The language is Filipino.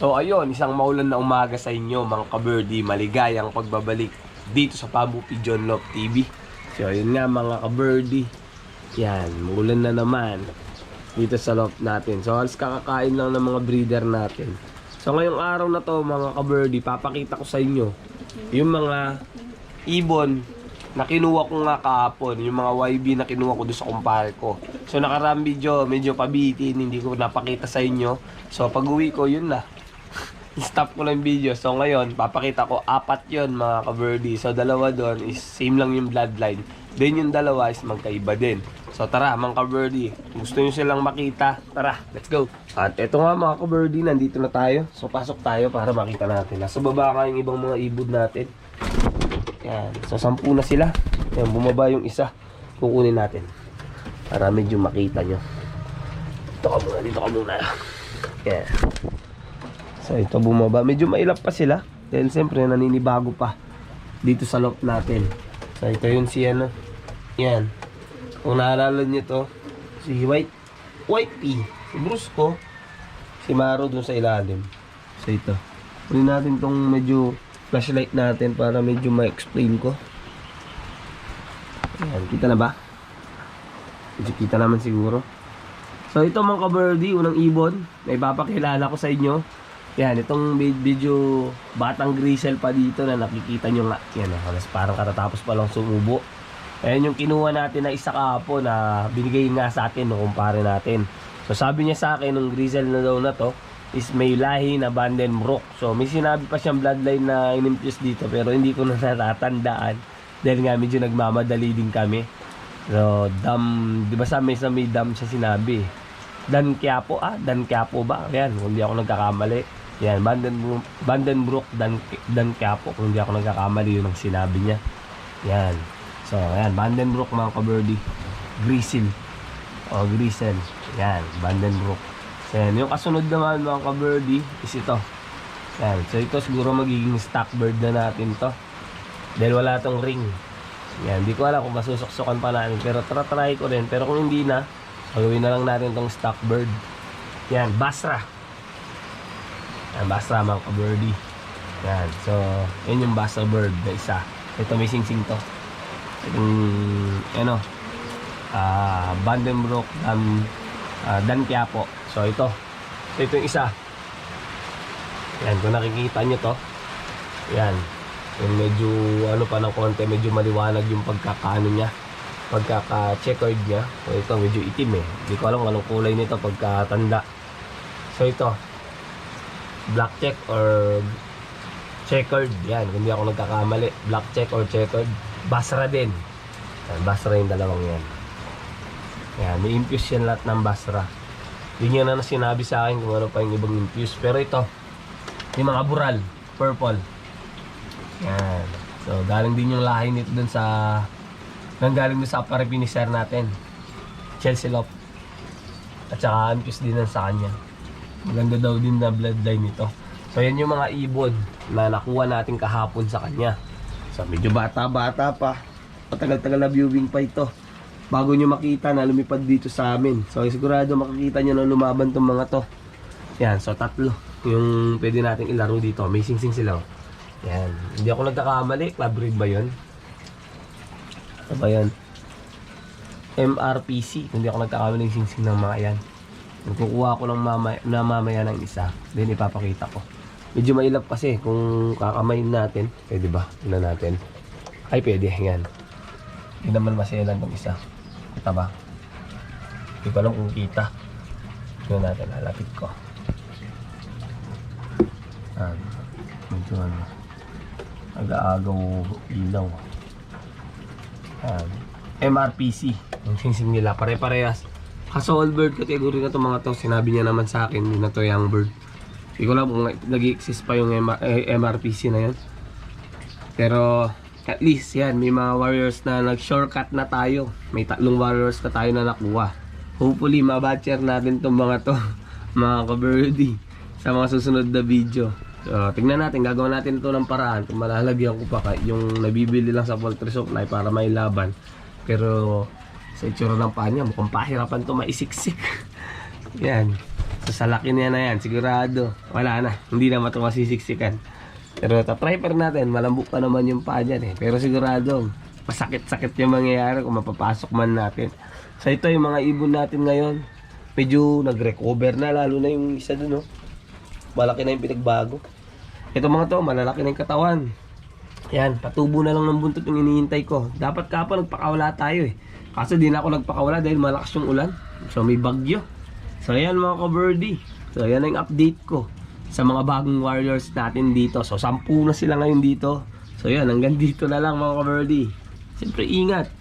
So ayun, isang maulan na umaga sa inyo mga kabirdie. Maligayang pagbabalik dito sa Pabu Pigeon Love TV. So ayun nga mga kabirdie. Yan, maulan na naman dito sa loft natin. So halos kakakain lang ng mga breeder natin. So ngayong araw na to mga kabirdie, papakita ko sa inyo yung mga ibon na kinuha ko nga kahapon, yung mga YB na kinuha ko doon sa kumpare ko. So nakarang video, medyo pabitin, hindi ko napakita sa inyo. So pag uwi ko, yun na. Stop ko lang yung video. So ngayon, papakita ko apat yon mga ka-birdie. So dalawa doon is same lang yung bloodline. Then yung dalawa is magkaiba din. So tara mga ka-birdie. Gusto nyo silang makita? Tara, let's go. At eto nga mga ka-birdie, nandito na tayo. So pasok tayo para makita natin. Nasa baba ka yung ibang mga ibod natin. Yan. So, sampu na sila. Yan, bumaba yung isa. Kukunin natin. Para medyo makita nyo. Dito ka muna, dito ka muna. Yan. So, ito bumaba. Medyo mailap pa sila. Dahil siyempre, naninibago pa. Dito sa loft natin. So, ito yun si ano. Yan. Kung naalala nyo to, si White, White P. Si Brusco. Si Maro dun sa ilalim. So, ito. Kunin natin tong medyo flashlight natin para medyo ma-explain ko. Ayan, kita na ba? Medyo kita naman siguro. So ito mga ka-birdie, unang ibon, may papakilala ko sa inyo. Yan, itong vid- video batang grisel pa dito na nakikita nyo nga. Yan, halos parang katatapos pa lang sumubo. Ayan yung kinuha natin na isa kahapon na binigay nga sa atin nung kumpare natin. So sabi niya sa akin nung grisel na daw na to, is may lahi na Vandenbroek. So may sinabi pa siyang bloodline na inimfuse dito pero hindi ko na natatandaan dahil nga medyo nagmamadali din kami. So dam, di ba sa may sa may dam siya sinabi. Dan Quiapo ah, Dan Quiapo ba? Yan, kung hindi ako nagkakamali. Yan, Vandenbroek, Vandenbroek Dan, Dan Quiapo kung hindi ako nagkakamali yun ang sinabi niya. Yan. So, ayan, Vandenbroek mga kabirdie. Grisil. O, Grisel. Yan, Vandenbroek. Yan, yung kasunod naman mga ka-birdie is ito. Yan, so ito siguro magiging stock bird na natin to. Dahil wala tong ring. Yan, di ko alam kung masusuksukan pa natin. Pero try ko rin. Pero kung hindi na, gagawin na lang natin tong stock bird. Yan, Basra. Yan, Basra mga ka-birdie. Yan, so, yun yung Basra bird na isa. Ito may sing-sing to. Itong, ano, ah, Vandenbroek, um, uh, Dan Quiapo. So ito. So ito yung isa. Yan, kung nakikita nyo to. Yan. Yung medyo ano pa ng konti, medyo maliwanag yung pagkakaano niya. Pagkaka-checkered niya. So ito, medyo itim eh. Hindi ko alam anong kulay nito pagkatanda. So ito. Black check or checkered. Yan, kung hindi ako nagkakamali. Black check or checkered. Basra din. Yan, Basra yung dalawang yan. Yan, may infuse yan lahat ng Basra. Yun yan na sinabi sa akin kung ano pa yung ibang infuse. Pero ito, yung mga bural, purple. Yan. So, galing din yung lahi nito dun sa, nang galing dun sa parapiniser natin. Chelsea Lop. At saka infuse din sa kanya. Maganda daw din na bloodline nito. So, yan yung mga ibon na nakuha natin kahapon sa kanya. So, medyo bata-bata pa. Matagal-tagal na viewing pa ito bago nyo makita na lumipad dito sa amin. So sigurado makikita nyo na lumaban tong mga to. Yan, so tatlo yung pwede nating ilaro dito. May sing-sing sila. oh. Yan. Hindi ako nagkakamali. Club read ba yun? Ano ba yan? MRPC. Hindi ako nagkakamali yung sing-sing ng mga yan. Kukuha ko lang mamaya, na mamaya ng isa. Then ipapakita ko. Medyo mailap kasi kung kakamayin natin. Pwede ba? Tignan natin. Ay, pwede. Yan. Hindi naman maselan tong isa. Kita ba? Hindi ko alam kung kita. Tignan natin, halapit ko. Ah, medyo ano. Aga-agaw ilaw. Ah, MRPC. Yung singsing nila, pare-parehas. Kaso all bird category na to mga to. Sinabi niya naman sa akin, hindi na to young bird. Hindi ko alam kung nag-exist pa yung MR, eh, MRPC na yun. Pero at least yan, may mga warriors na nag-shortcut na tayo. May tatlong warriors na tayo na nakuha. Hopefully, mabatcher natin tong mga to, mga ka-birdie, sa mga susunod na video. So, tingnan natin, gagawin natin ito ng paraan. Kung malalagyan ko pa yung nabibili lang sa poultry supply para may laban. Pero sa itsura ng paa niya, mukhang pahirapan to maisiksik. yan. So, sa laki niya na yan, sigurado. Wala na, hindi na matuwa sisiksikan. Pero tatry pa rin natin, malambok pa naman yung paa dyan eh. Pero sigurado, masakit-sakit yung mangyayari kung mapapasok man natin. So ito yung mga ibon natin ngayon. Medyo nag-recover na, lalo na yung isa dun oh. Malaki na yung pinagbago. Ito mga to, malalaki na yung katawan. Yan, patubo na lang ng buntot yung inihintay ko. Dapat kapon nagpakawala tayo eh. Kaso di na ako nagpakawala dahil malakas yung ulan. So may bagyo. So ayan mga ka-birdie. So ayan ang update ko sa mga bagong warriors natin dito. So sampu na sila ngayon dito. So yan, hanggang dito na lang mga ka-birdie. Siyempre ingat.